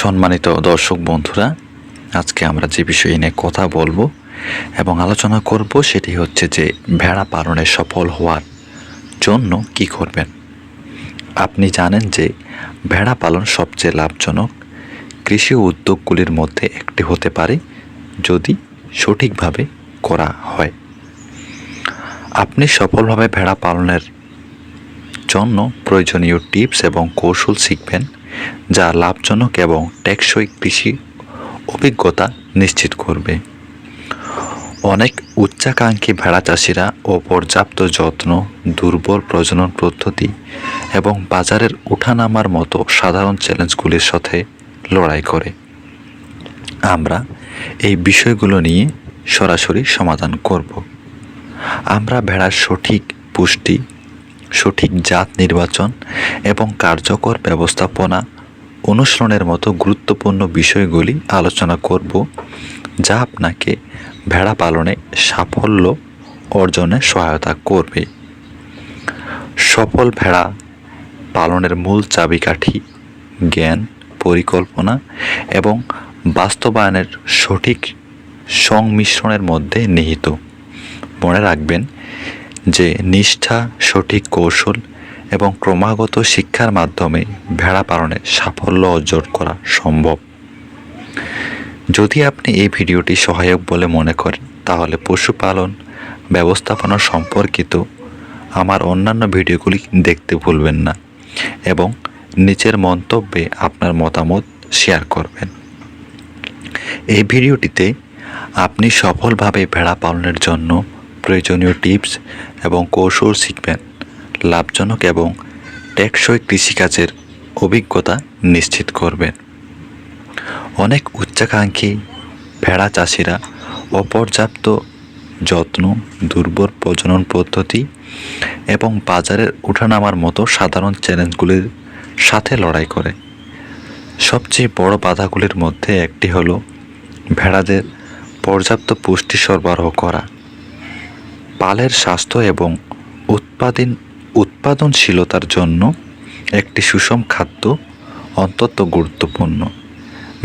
সম্মানিত দর্শক বন্ধুরা, আজকে আমরা যে বিষয় নিয়ে কথা বলব এবং আলোচনা করব সেটি হচ্ছে যে ভেড়া পালনে সফল হওয়ার জন্য কি করবেন। আপনি জানেন যে ভেড়া পালন সবচেয়ে লাভজনক। কৃষি উদ্যোগগুলির মধ্যে একটি হতে পারে যদি সঠিকভাবে করা হয়। আপনি সফলভাবে ভেড়া পালনের জন্য প্রয়োজনীয় টিপস এবং কৌশল শিখবেন। যা লাভজনক এবং টেকসই কৃষি অভিজ্ঞতা নিশ্চিত করবে। অনেক উচ্চাকাঙ্ক্ষী ভেড়া চাষিরা ও পর্যাপ্ত যত্ন, দুর্বল প্রজনন পদ্ধতি এবং বাজারের উঠানামার মতো সাধারণ চ্যালেঞ্জগুলির সাথে লড়াই করে। আমরা এই বিষয়গুলো নিয়ে সরাসরি সমাধান করব। আমরা ভেড়ার সঠিক পুষ্টি সঠিক জাত নির্বাচন এবং কার্যকর ব্যবস্থাপনা অনুসরণের মতো গুরুত্বপূর্ণ বিষয়গুলি আলোচনা করব, যা আপনাকে ভেড়া পালনে সাফল্য অর্জনে সহায়তা করবে। সফল ভেড়া পালনের মূল চাবিকাঠি জ্ঞান, পরিকল্পনা এবং বাস্তবায়নের সঠিক সংমিশ্রণের মধ্যে নিহিত। মনে রাখবেন যে নিষ্ঠা, সঠিক কৌশল এবং ক্রমাগত শিক্ষার মাধ্যমে ভেড়া পালনে সাফল্য অর্জন করা সম্ভব। যদি আপনি এই ভিডিওটি সহায়ক বলে মনে করেন, তাহলে পশুপালন ব্যবস্থাপনা সম্পর্কিত আমার অন্যান্য ভিডিওগুলি দেখতে ভুলবেন না এবং নিচের মন্তব্যে আপনার মতামত শেয়ার করবেন। এই ভিডিওটিতে আপনি সফলভাবে ভেড়া পালনের জন্য প্রয়োজনীয় টিপস এবং কৌশল শিখবেন। লাভজনক এবং টেকসই কৃষিকাজের অভিজ্ঞতা নিশ্চিত করবেন। অনেক উচ্চাকাঙ্ক্ষী ভেড়া চাষিরা অপর্যাপ্ত যত্ন, দুর্বল প্রজনন পদ্ধতি এবং বাজারের ওঠানামার মতো সাধারণ চ্যালেঞ্জগুলির সাথে লড়াই করে। সবচেয়ে বড় বাধাগুলির মধ্যে একটি হলো ভেড়াদের পর্যাপ্ত পুষ্টি সরবরাহ করা। পালের স্বাস্থ্য এবং উৎপাদন উৎপাদনশীলতার জন্য একটি সুষম খাদ্য অত্যন্ত গুরুত্বপূর্ণ।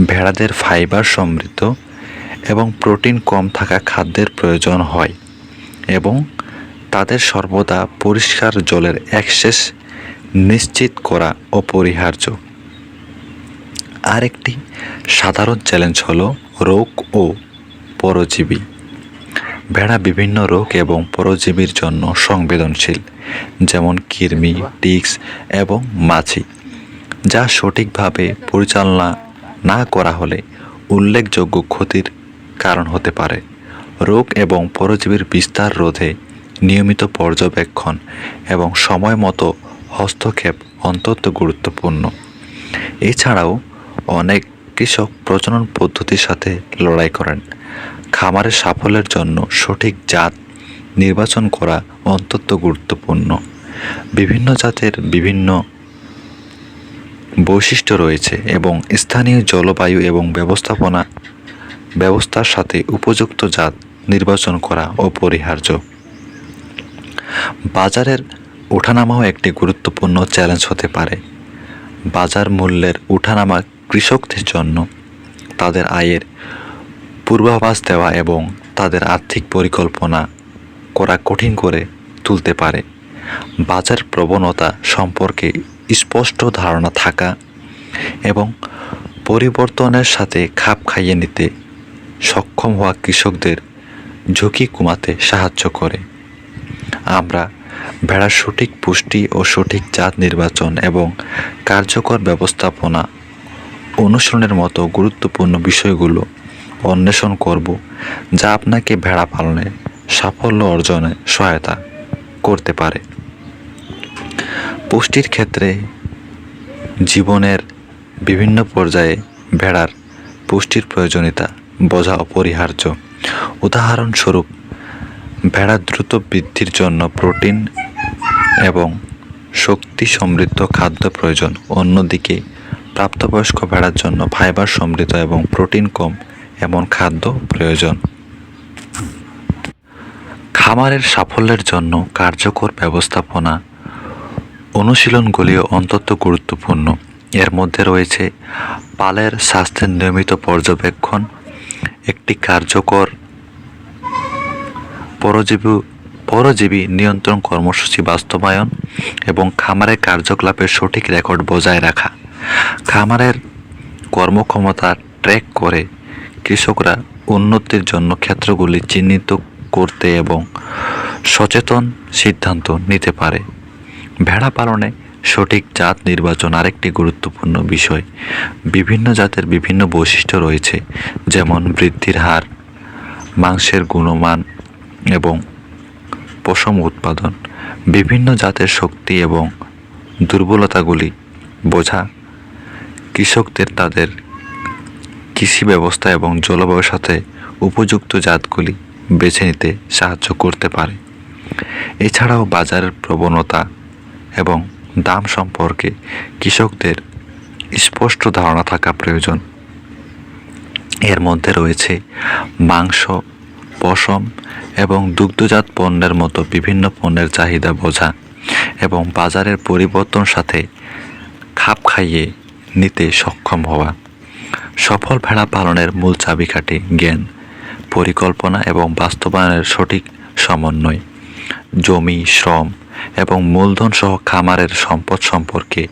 ভেড়াদের ফাইবার সমৃদ্ধ এবং প্রোটিন কম থাকা খাদ্যের প্রয়োজন হয় এবং তাদের সর্বদা পরিষ্কার জলের অ্যাক্সেস নিশ্চিত করা অপরিহার্য। আরেকটি সাধারণ চ্যালেঞ্জ হলো রোগ ও পরজীবী। ভেড়া বিভিন্ন রোগ এবং পরজীবীর জন্য সংবেদনশীল, যেমন কৃমি, টিক্স এবং মাছি, যা সঠিকভাবে পরিচালনা না করা হলে উল্লেখযোগ্য ক্ষতির কারণ হতে পারে। রোগ এবং পরজীবীর বিস্তার রোধে নিয়মিত পর্যবেক্ষণ এবং সময় মতো হস্তক্ষেপ অত্যন্ত গুরুত্বপূর্ণ। এছাড়াও অনেক কৃষক প্রজনন পদ্ধতির সাথে লড়াই করেন। খামারের সাফল্যের জন্য সঠিক জাত নির্বাচন করা অত্যন্ত গুরুত্বপূর্ণ। বিভিন্ন জাতের বিভিন্ন বৈশিষ্ট্য রয়েছে এবং স্থানীয় জলবায়ু এবং ব্যবস্থাপনা ব্যবস্থার সাথে উপযুক্ত জাত নির্বাচন করা অপরিহার্য। বাজারের ওঠানামাও একটি গুরুত্বপূর্ণ চ্যালেঞ্জ হতে পারে। বাজার মূল্যের ওঠানামা কৃষকদের জন্য তাদের আয়ের পূর্বাভাস দেওয়া এবং তাদের আর্থিক পরিকল্পনা করা কঠিন করে তুলতে পারে। বাজার প্রবণতা সম্পর্কে স্পষ্ট ধারণা থাকা এবং পরিবর্তনের সাথে খাপ খাইয়ে নিতে সক্ষম হওয়া কৃষকদের ঝুঁকি কমাতে সাহায্য করে। আমরা ভেড়ার সঠিক পুষ্টি ও সঠিক জাত নির্বাচন এবং কার্যকর ব্যবস্থাপনা অনুসরণের মতো গুরুত্বপূর্ণ বিষয়গুলো অন্বেষণ করব, যা আপনাকে ভেড়া পালনে সাফল্য অর্জনে সহায়তা করতে পারে। পুষ্টির ক্ষেত্রে জীবনের বিভিন্ন পর্যায়ে ভেড়ার পুষ্টির প্রয়োজনীয়তা বোঝা অপরিহার্য। উদাহরণস্বরূপ, ভেড়া দ্রুত বৃদ্ধির জন্য প্রোটিন এবং শক্তি সমৃদ্ধ খাদ্য প্রয়োজন। অন্যদিকে, প্রাপ্তবয়স্ক ভেড়ার জন্য ফাইবার সমৃদ্ধ এবং প্রোটিন কম এমন খাদ্য প্রয়োজন। খামারের সাফল্যের জন্য কার্যকর ব্যবস্থাপনা অনুশীলনগুলিও অত্যন্ত গুরুত্বপূর্ণ। এর মধ্যে রয়েছে পালের স্বাস্থ্যের নিয়মিত পর্যবেক্ষণ, একটি কার্যকর পরজীবী পরজীবী নিয়ন্ত্রণ কর্মসূচি বাস্তবায়ন এবং খামারের কার্যকলাপের সঠিক রেকর্ড বজায় রাখা। খামারের কর্মক্ষমতা ট্র্যাক করে কৃষকরা উন্নতির জন্য ক্ষেত্রগুলি চিহ্নিত করতে এবং সচেতন সিদ্ধান্ত নিতে পারে। ভেড়া পালনে সঠিক জাত নির্বাচন আরেকটি গুরুত্বপূর্ণ বিষয়। বিভিন্ন জাতের বিভিন্ন বৈশিষ্ট্য রয়েছে, যেমন বৃদ্ধির হার, মাংসের গুণমান এবং পশম উৎপাদন। বিভিন্ন জাতের শক্তি এবং দুর্বলতাগুলি বোঝা কৃষকদের তাদের কৃষি ব্যবস্থা এবং জলবায়ুর সাথে উপযুক্ত জাতগুলি বেছে নিতে সাহায্য করতে পারে। এছাড়াও বাজারের প্রবণতা এবং দাম সম্পর্কে কৃষকদের স্পষ্ট ধারণা থাকা প্রয়োজন। এর মধ্যে রয়েছে মাংস, পশম এবং দুগ্ধজাত পণ্যের মতো বিভিন্ন পণ্যের চাহিদা বোঝা এবং বাজারের পরিবর্তন সাথে খাপ খাইয়ে নিতে সক্ষম হওয়া। সফল ভেড়া পালনের মূল চাবিকাঠি জ্ঞান, পরিকল্পনা এবং বাস্তবায়নের সঠিক সমন্বয়। জমি, শ্রম এবং মূলধন সহ খামারের সম্পদ সম্পর্কে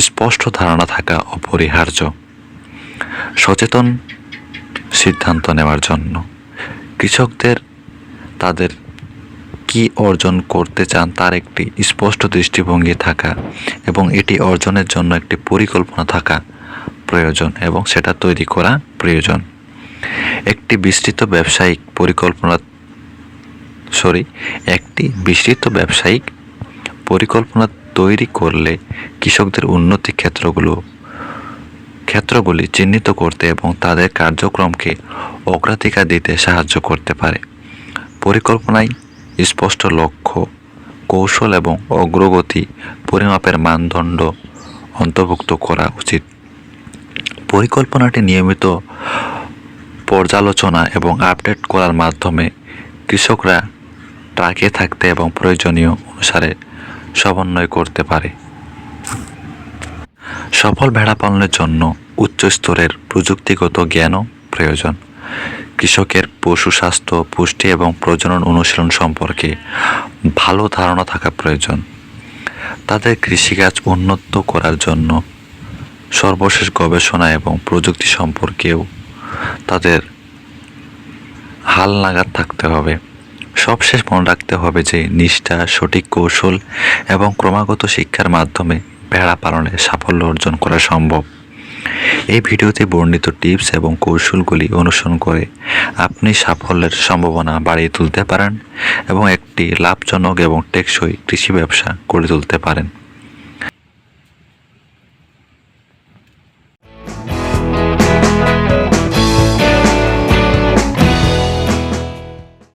স্পষ্ট ধারণা থাকা অপরিহার্য। সচেতন সিদ্ধান্ত নেওয়ার জন্য কৃষকদের তাদের কি অর্জন করতে চান তার একটি স্পষ্ট দৃষ্টিভঙ্গি থাকা এবং এটি অর্জনের জন্য একটি পরিকল্পনা থাকা প্রয়োজন এবং সেটা তৈরি করা প্রয়োজন। একটি বিস্তৃত ব্যবসায়িক পরিকল্পনা সরি একটি বিস্তৃত ব্যবসায়িক পরিকল্পনা তৈরি করলে কৃষকদের উন্নতি ক্ষেত্রগুলো, ক্ষেত্রগুলি চিহ্নিত করতে এবং তাদের কার্যক্রমকে অগ্রাধিকার দিতে সাহায্য করতে পারে। পরিকল্পনায় স্পষ্ট লক্ষ্য, কৌশল এবং অগ্রগতি পরিমাপের মানদণ্ড অন্তর্ভুক্ত করা উচিত। পরিকল্পনাটি নিয়মিত পর্যালোচনা এবং আপডেট করার মাধ্যমে কৃষকরা ট্রাকে থাকতে এবং প্রয়োজনীয় অনুসারে সমন্বয় করতে পারে। সফল ভেড়া পালনের জন্য উচ্চ স্তরের প্রযুক্তিগত জ্ঞানও প্রয়োজন। কৃষকের পশু স্বাস্থ্য, পুষ্টি এবং প্রজনন অনুশীলন সম্পর্কে ভালো ধারণা থাকা প্রয়োজন। তাদের কৃষিকাজ উন্নত করার জন্য সর্বশেষ গবেষণা এবং প্রযুক্তি সম্পর্কেও তাদের হাল নাগাদ থাকতে হবে। সবশেষ মনে রাখতে হবে যে নিষ্ঠা, সঠিক কৌশল এবং ক্রমাগত শিক্ষার মাধ্যমে ভেড়া পালনে সাফল্য অর্জন করা সম্ভব। এই ভিডিওতে বর্ণিত টিপস এবং কৌশলগুলি অনুসরণ করে আপনি সাফল্যের সম্ভাবনা বাড়িয়ে তুলতে পারেন এবং একটি লাভজনক এবং টেকসই কৃষি ব্যবসা গড়ে তুলতে পারেন।